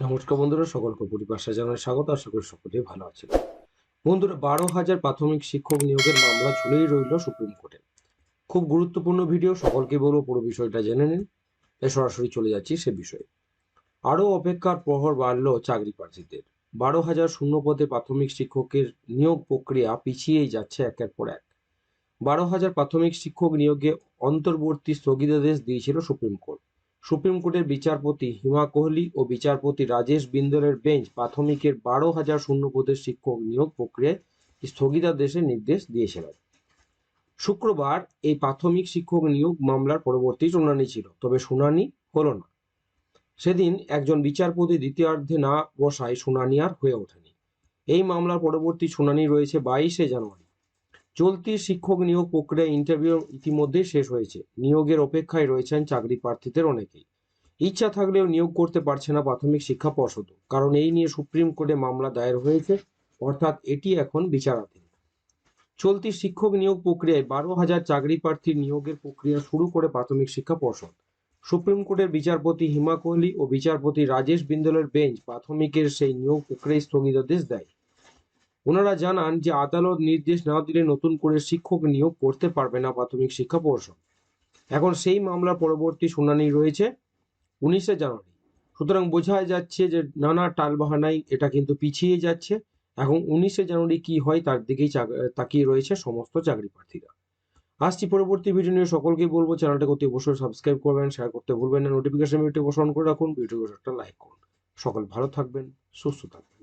নমস্কার বন্ধুরা, সকলকে পরিপাশা জানাই স্বাগত। আশা করি সকলেই ভালো আছেন। বন্ধুরা, বারো হাজার প্রাথমিক শিক্ষক নিয়োগের মামলা ঝুলেই রইল সুপ্রিম কোর্টে। খুব গুরুত্বপূর্ণ ভিডিও, সকলকে বলব পুরো বিষয়টা জেনে নিন। তাই সরাসরি চলে যাচ্ছি সে বিষয়ে। আরও অপেক্ষার প্রহর বাড়ল চাকরি প্রার্থীদের। বারো হাজার শূন্য পদে প্রাথমিক শিক্ষকের নিয়োগ প্রক্রিয়া পিছিয়েই যাচ্ছে একের পর এক। বারো হাজার প্রাথমিক শিক্ষক নিয়োগে অন্তর্বর্তী স্থগিতাদেশ দিয়েছিল সুপ্রিম কোর্ট। সুপ্রিম কোর্টের বিচারপতি হিমা কোহলি ও বিচারপতি রাজেশ বিন্দলের বেঞ্চ প্রাথমিকের বারো হাজার শূন্য পদের শিক্ষক নিয়োগ প্রক্রিয়ায় স্থগিতাদেশের নির্দেশ দিয়েছিলেন শুক্রবার এই প্রাথমিক শিক্ষক নিয়োগ মামলার পরবর্তী শুনানি ছিল, তবে শুনানি হলো না। সেদিন একজন বিচারপতি দ্বিতীয়ার্ধে না বসায় শুনানি আর হয়ে ওঠেনি। এই মামলার পরবর্তী শুনানি রয়েছে বাইশে জানুয়ারি। চলতি শিক্ষক নিয়োগ প্রক্রিয়া ইন্টারভিউ ইতিমধ্যেই শেষ হয়েছে। নিয়োগের অপেক্ষায় রয়েছেন চাকরি প্রার্থীদের অনেকেই। ইচ্ছা থাকলেও নিয়োগ করতে পারছে না প্রাথমিক শিক্ষা পর্ষদ, কারণ এই নিয়ে সুপ্রিম কোর্টে মামলা দায়ের হয়েছে, অর্থাৎ এটি এখন বিচারাধীন। চলতি শিক্ষক নিয়োগ প্রক্রিয়ায় বারো হাজার চাকরি প্রার্থীর নিয়োগের প্রক্রিয়া শুরু করে প্রাথমিক শিক্ষা পর্ষদ। সুপ্রিম কোর্টের বিচারপতি হিমা কোহলি ও বিচারপতি রাজেশ বিন্দলের বেঞ্চ প্রাথমিকের সেই নিয়োগ প্রক্রিয়ায় স্থগিতাদেশ দেয়। ওনারা জানান যে আদালত নির্দেশ না দিলে নতুন করে শিক্ষক নিয়োগ করতে পারবে না প্রাথমিক শিক্ষা পর্ষদ। এখন সেই মামলার পরবর্তী শুনানি রয়েছে উনিশে জানুয়ারি। সুতরাং বোঝা যাচ্ছে যে নানা টালবাহানায় এটা কিন্তু পিছিয়ে যাচ্ছে। এখন উনিশে জানুয়ারি কি হয় তার দিকেই তাকিয়ে রয়েছে সমস্ত চাকরি প্রার্থীরা। আসছি পরবর্তী ভিডিও নিয়ে। সকলকে বলব চ্যানেলটাকে অতি অবশ্যই সাবস্ক্রাইব করবেন শেয়ার করতে ভুলবেন না। নোটিফিকেশন ভিডিও বসান করে রাখুন। ভিডিও একটা লাইক করুন। সকল ভালো থাকবেন, সুস্থ থাকবেন।